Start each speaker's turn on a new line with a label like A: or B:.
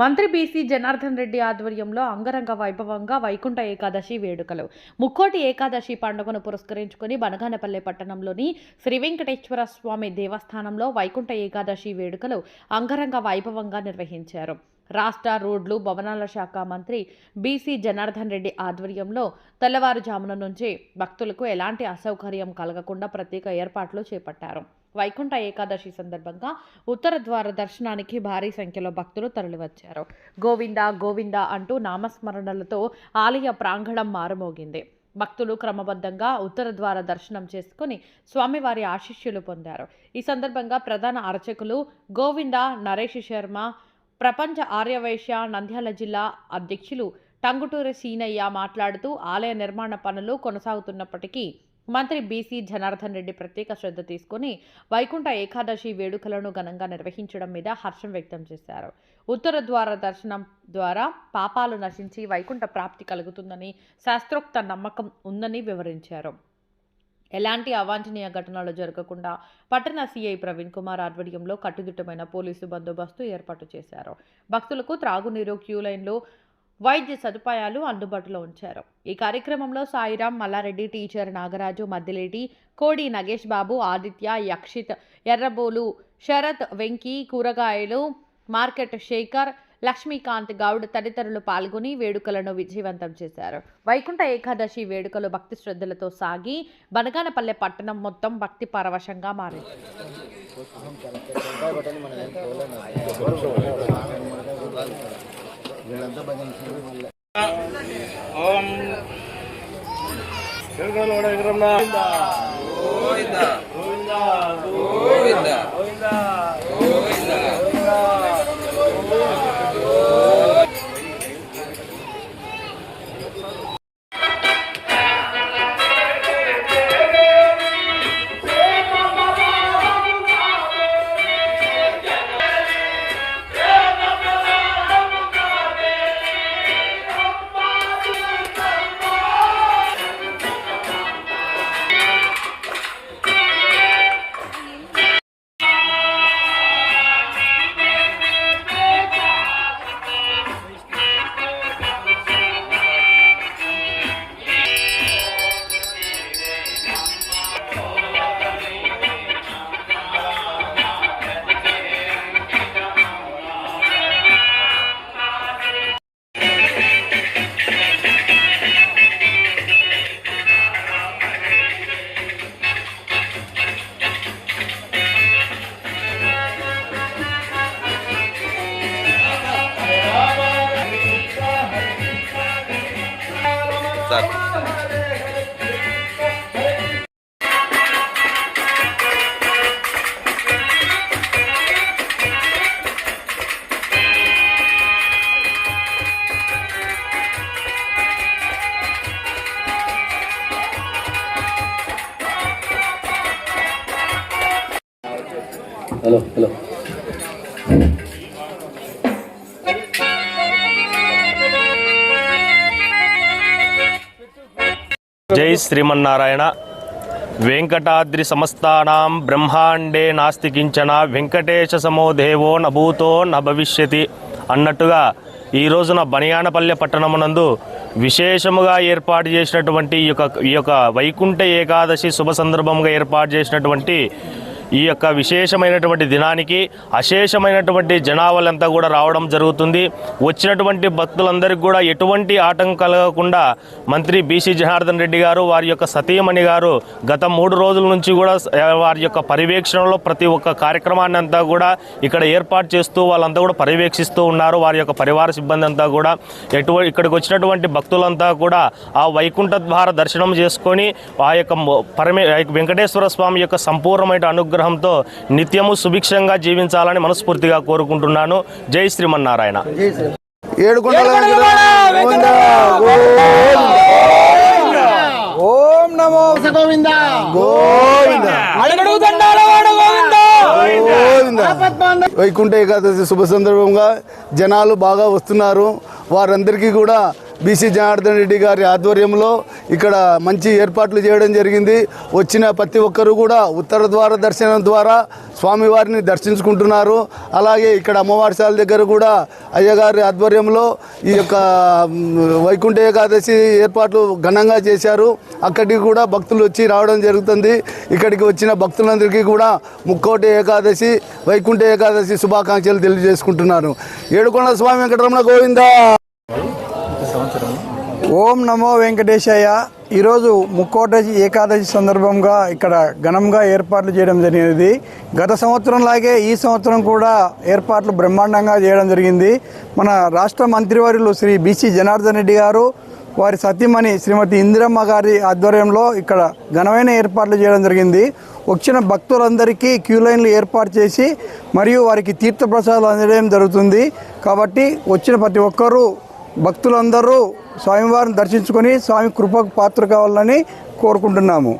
A: మంత్రి బీసీ జనార్దన్ రెడ్డి ఆధ్వర్యంలో అంగరంగ వైభవంగా వైకుంఠ ఏకాదశి వేడుకలు. ముక్కోటి ఏకాదశి పండుగను పురస్కరించుకుని బనగానపల్లె పట్టణంలోని శ్రీ వెంకటేశ్వర స్వామి దేవస్థానంలో వైకుంఠ ఏకాదశి వేడుకలు అంగరంగ వైభవంగా నిర్వహించారు. రాష్ట్ర రోడ్లు భవనాల శాఖ మంత్రి బీసీ జనార్దన్ రెడ్డి ఆధ్వర్యంలో తెల్లవారుజామున నుంచి భక్తులకు ఎలాంటి అసౌకర్యం కలగకుండా ప్రత్యేక ఏర్పాట్లు చేపట్టారు. వైకుంఠ ఏకాదశి సందర్భంగా ఉత్తర ద్వార దర్శనానికి భారీ సంఖ్యలో భక్తులు తరలివచ్చారు. గోవింద గోవింద అంటూ నామస్మరణలతో ఆలయ ప్రాంగణం మారుమోగింది. భక్తులు క్రమబద్ధంగా ఉత్తర ద్వార దర్శనం చేసుకుని స్వామివారి ఆశీస్సులు పొందారు. ఈ సందర్భంగా ప్రధాన అర్చకులు గోవింద నరేష్ శర్మ ప్రపంచ ఆర్యవైశ్య నంద్యాల జిల్లా అధ్యక్షులు టంగుటూరి సీనయ్య మాట్లాడుతూ ఆలయ నిర్మాణ పనులు కొనసాగుతున్నప్పటికీ మంత్రి బీసీ జనార్దన్ రెడ్డి ప్రత్యేక శ్రద్ధ తీసుకుని వైకుంఠ ఏకాదశి వేడుకలను ఘనంగా నిర్వహించడం మీద హర్షం వ్యక్తం చేశారు. ఉత్తర ద్వార దర్శనం ద్వారా పాపాలు నశించి వైకుంఠ ప్రాప్తి కలుగుతుందని శాస్త్రోక్త నమ్మకం ఉందని వివరించారు. ఎలాంటి అవాంఛనీయ ఘటనలు జరగకుండా పట్టణ సీఐ ప్రవీణ్ కుమార్ ఆధ్వర్యంలో కట్టుదిట్టమైన పోలీసు బందోబస్తు ఏర్పాటు చేశారు. భక్తులకు త్రాగునీరు క్యూ లైన్లు వైద్య సదుపాయాలు అందుబాటులో ఉంచారు. ఈ కార్యక్రమంలో సాయిరాం మల్లారెడ్డి టీచర్ నాగరాజు మద్దిలేటి కోడి నగేష్ బాబు ఆదిత్య యక్షిత్ ఎర్రబోలు శరత్ వెంకీ కూరగాయలు మార్కెట్ శేఖర్ లక్ష్మీకాంత్ గౌడ్ తదితరులు పాల్గొని వేడుకలను విజయవంతం చేశారు. వైకుంఠ ఏకాదశి వేడుకలు భక్తి శ్రద్ధలతో సాగి బనగానపల్లె పట్టణం మొత్తం భక్తి పరవశంగా మారింది.
B: ఓం.
C: గోవింద.
B: గోవింద.
C: గోవింద.
B: గోవింద.
D: Hello hello.
B: జై శ్రీమన్నారాయణ. వెంకటాద్రి సమస్తానాం బ్రహ్మాండే నాస్తి కించన వెంకటేశ సమో దేవో నభూతో న భవిష్యతి అన్నట్టుగా ఈ రోజున బనియానపల్లె పట్టణమునందు విశేషముగా ఏర్పాటు చేసినటువంటి ఈ యొక్క ఈ యొక్క వైకుంఠ ఏకాదశి శుభ సందర్భంగా ఏర్పాటు చేసినటువంటి ఈ యొక్క విశేషమైనటువంటి దినానికి అశేషమైనటువంటి జనాభాలంతా కూడా రావడం జరుగుతుంది. వచ్చినటువంటి భక్తులందరికీ కూడా ఎటువంటి ఆటంకం కలగకుండా మంత్రి బీసీ జనార్దన్ రెడ్డి గారు వారి యొక్క సతీమణి గారు గత మూడు రోజుల నుంచి కూడా వారి యొక్క పర్యవేక్షణలో ప్రతి ఒక్క కార్యక్రమాన్ని అంతా కూడా ఇక్కడ ఏర్పాటు చేస్తూ వాళ్ళంతా కూడా పర్యవేక్షిస్తూ ఉన్నారు. వారి యొక్క పరివార సిబ్బంది అంతా కూడా ఎటువంటి ఇక్కడికి వచ్చినటువంటి భక్తులంతా కూడా ఆ వైకుంఠ ద్వార దర్శనం చేసుకొని ఆ యొక్క పరమే వెంకటేశ్వర స్వామి యొక్క సంపూర్ణమైన అనుగ్రహంతో నిత్యము సుభిక్షంగా జీవించాలని మనస్ఫూర్తిగా కోరుకుంటున్నాను. జై శ్రీమన్నారాయణ.
E: ఓం నమో గోవింద. వైకుంఠ ఏకాదశి శుభ సందర్భంగా జనాలు బాగా వస్తున్నారు. వారందరికీ కూడా బీసీ జనార్దన్ రెడ్డి గారి ఆధ్వర్యంలో ఇక్కడ మంచి ఏర్పాట్లు చేయడం జరిగింది. వచ్చిన ప్రతి ఒక్కరు కూడా ఉత్తర ద్వార దర్శనం ద్వారా స్వామివారిని దర్శించుకుంటున్నారు. అలాగే ఇక్కడ అమ్మవారిశాల దగ్గర కూడా అయ్యగారి ఆధ్వర్యంలో ఈ యొక్క వైకుంఠ ఏకాదశి ఏర్పాట్లు ఘనంగా చేశారు. అక్కడికి కూడా భక్తులు వచ్చి రావడం జరుగుతుంది. ఇక్కడికి వచ్చిన భక్తులందరికీ కూడా ముక్కోటి ఏకాదశి వైకుంఠ ఏకాదశి శుభాకాంక్షలు తెలియజేసుకుంటున్నాను. ఏడుకొండ స్వామి వెంకటరమణ గోవిందా!
F: ఓం నమో వెంకటేశయ్య. ఈరోజు ముక్కోట ఏకాదశి సందర్భంగా ఇక్కడ ఘనంగా ఏర్పాట్లు చేయడం జరిగింది గత సంవత్సరం లాగే ఈ సంవత్సరం కూడా ఏర్పాట్లు బ్రహ్మాండంగా చేయడం జరిగింది. మన రాష్ట్ర మంత్రివర్యులు శ్రీ బీసీ జనార్దన్ రెడ్డి గారు వారి సతీమణి శ్రీమతి ఇందిరమ్మ గారి ఆధ్వర్యంలో ఇక్కడ ఘనమైన ఏర్పాట్లు చేయడం జరిగింది. వచ్చిన భక్తులందరికీ క్యూ లైన్లు ఏర్పాటు చేసి మరియు వారికి తీర్థప్రసాదాలు అందడం జరుగుతుంది. కాబట్టి వచ్చిన ప్రతి ఒక్కరూ భక్తులందరూ స్వామివారిని దర్శించుకొని స్వామి కృపకు పాత్ర కావాలని కోరుకుంటున్నాము.